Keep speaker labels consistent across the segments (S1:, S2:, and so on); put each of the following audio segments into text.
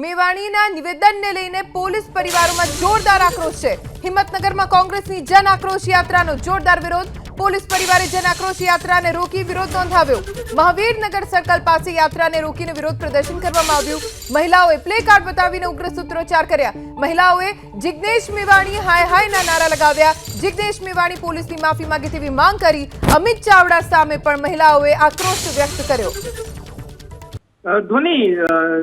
S1: મેવાણીના નિવેદનને લઈને પોલીસ પરિવારોમાં જોરદાર આક્રોશ છે. હિંમતનગરમાં કોંગ્રેસની જન આક્રોશ યાત્રાનો જોરદાર વિરોધ. પોલીસ પરિવારે જન આક્રોશ યાત્રાને રોકી વિરોધ નોંધાવ્યો. મહાવીરનગર સર્કલ પાસે યાત્રાને રોકીને વિરોધ પ્રદર્શન કરવામાં આવ્યું. મહિલાઓએ પ્લે કાર્ડ બતાવીને ઉગ્ર સૂત્રોચ્ચાર કર્યા. મહિલાઓએ જિગ્નેશ મેવાણી હાય હાયના નારા લગાવ્યા. જિગ્નેશ મેવાણી પોલીસની માફી માંગે તેવી માંગ કરી. અમિત ચાવડા સામે પણ મહિલાઓએ આક્રોશ વ્યક્ત કર્યો.
S2: ધ્વનિ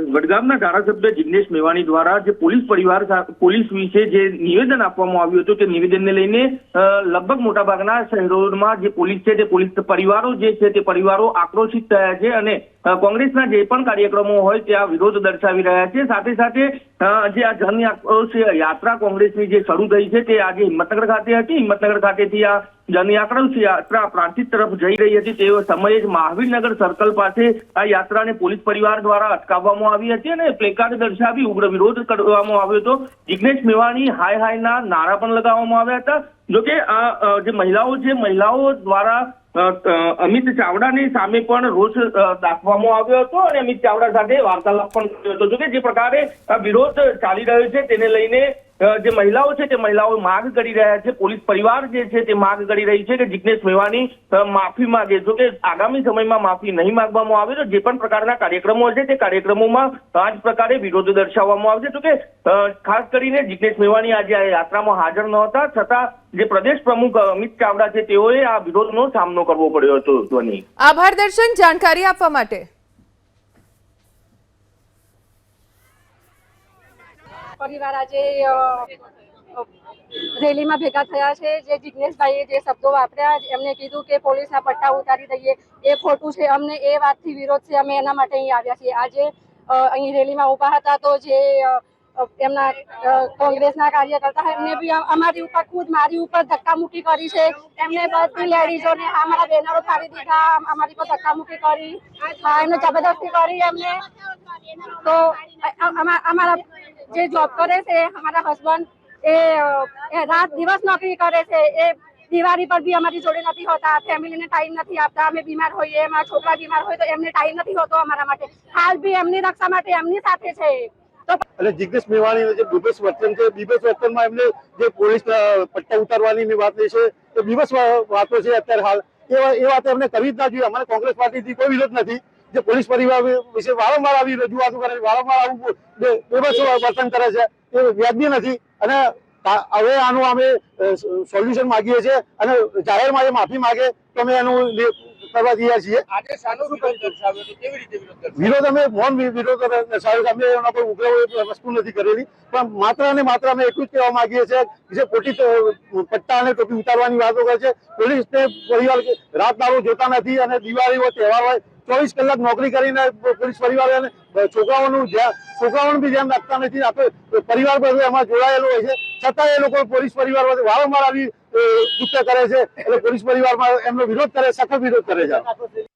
S2: વડગામના ધારાસભ્ય જિગ્નેશ મેવાણી દ્વારા જે પોલીસ પરિવાર પોલીસ વિશે જે નિવેદન આપવામાં આવ્યું હતું તે નિવેદનને લઈને લગભગ મોટાભાગના શહેરોમાં જે પોલીસ છે તે પોલીસ પરિવારો જે છે તે પરિવારો આક્રોશિત થયા છે અને કોંગ્રેસના જે પણ કાર્યક્રમો હોય ત્યાં વિરોધ દર્શાવી રહ્યા છે. સાથે સાથે જે આ જન યાત્રા કોંગ્રેસની જે શરૂ થઈ છે તે આજે હિંમતનગર ખાતે હતી. હિંમતનગર ખાતેથી આ જનયાત્રા યાત્રા પ્રાંતિજ તરફ જઈ રહી હતી. તે સમયે જ મહાવીરનગર સર્કલ પાસે આ યાત્રાને પોલીસ પરિવાર દ્વારા અટકાવવામાં આવી હતી અને પ્લેકાર્ડ દર્શાવી ઉગ્ર વિરોધ કરવામાં આવ્યો હતો. જિગ્નેશ મેવાણી હાય હાયના નારા પણ લગાવવામાં આવ્યા હતા. જોકે આ જે મહિલાઓ છે, મહિલાઓ દ્વારા અમિત ચાવડાની સામે પણ રોષ દાખવામાં આવ્યો હતો અને અમિત ચાવડા સાથે વાર્તાલાપ પણ કર્યો હતો. જોકે જે પ્રકારે વિરોધ ચાલી રહ્યો છે તેને લઈને જે મહિલાઓ છે તે મહિલાઓ માગ કરી રહ્યા છે, પોલીસ પરિવાર જે છે તે માગ કરી રહી છે કે જિજ્ઞેશ મેવાની માફી માંગે. જો કે આગામી સમયમાં માફી નહીં માંગવામાં આવે તો જે પણ પ્રકારના કાર્યક્રમો છે તે કાર્યક્રમોમાં આ જ પ્રકારે વિરોધ દર્શાવવામાં આવશે. તો કે ખાસ કરીને જિજ્ઞેશ મેવાણી આજે આ યાત્રામાં હાજર નહોતા. છતાં જે પ્રદેશ પ્રમુખ અમિત ચાવડા છે તેઓએ આ વિરોધનો સામનો કરવો પડ્યો હતો ધ્વની.
S1: આભાર દર્શન, જાણકારી આપવા માટે.
S3: પરિવાર આજે રેલીમાં ભેગા થયા છે. જે જિજ્ઞેશભાઈએ જે શબ્દો વાપર્યા એમને કીધું કે પોલીસના પટ્ટા ઉતારી દઈએ. એ ખોટું છે. અમને એ વાતથી વિરોધ છે. અમે એના માટે અહીં આવ્યા છીએ. આજે અહીં રેલીમાં ઊભા હતા તો જે એમના કોંગ્રેસના કાર્યકર્તા એમને બી અમારી ઉપર ખુદ મારી ઉપર ધક્કામુક્કી કરી છે. એમને બધી લેડીઝોને અમારા બેનરો ફાડી દીધા. અમારી પર ધક્કામુક્કી કરી. હા, એમને જબરદસ્તી કરી એમને. તો અમારા જે જોબ કરે છે, અમારા હસબન્ડ એ રાત દિવસ નોકરી કરે છે, એ દિવાળી પર બી અમારી જોડે નથી હોતા ફેમિલીને ટાઈમ નથી આપતા, અમે બીમાર હોઈએ અમારા છોકરા બીમાર હોય તો એમને ટાઈમ નથી હોતો અમારા માટે. હાલ બી એમની રક્ષા માટે એમની સાથે છે. તો
S4: અને જિગ્નેશ મેવાણી જે બીબેસ વર્તન છે બીબસ વર્તનમાં એમને જે પોલીસ પટ્ટા ઉતારવાની વાત છે, એ બીબેસ વાતો છે અત્યારે હાલ. એ વાત એમને કરવી જ ના જોઈએ. અમારે કોંગ્રેસ પાર્ટીથી કોઈ વિરોધ નથી. જે પોલીસ પરિવાર વિશે વારંવાર આવી રજૂઆતો કરે છે વારંવાર આવું બેબસ વર્તન કરે છે એ વ્યાજબી નથી. અને હવે આનું અમે સોલ્યુશન માગીએ છીએ અને જાહેરમાં એ માફી માગે તો અમે એનું કરવા તૈયાર છીએ.
S5: વિરોધ
S4: અમે મૌન વિરોધ દર્શાવ્યો છે. અમે એના પર ઉગ્ર વસ્તુ નથી કરેલી. પણ માત્ર અને માત્ર અમે એટલું જ કહેવા માંગીએ છીએ જે ખોટી પટ્ટા અને ટોપી ઉતારવાની વાતો કરે છે. પોલીસને પરિવાર રાત દારૂ જોતા નથી અને દિવાળી હોય તહેવાર હોય ચોવીસ કલાક નોકરી કરીને પોલીસ પરિવાર છોકરાઓનું છોકરાઓનું બી ધ્યાન રાખતા નથી. આપણે પરિવાર બધું એમાં જોડાયેલો હોય છે. છતાં એ લોકો પોલીસ પરિવાર વારંવાર આવી કૃત્ય કરે છે. એટલે પોલીસ પરિવારમાં એમનો વિરોધ કરે સખત વિરોધ કરે છે.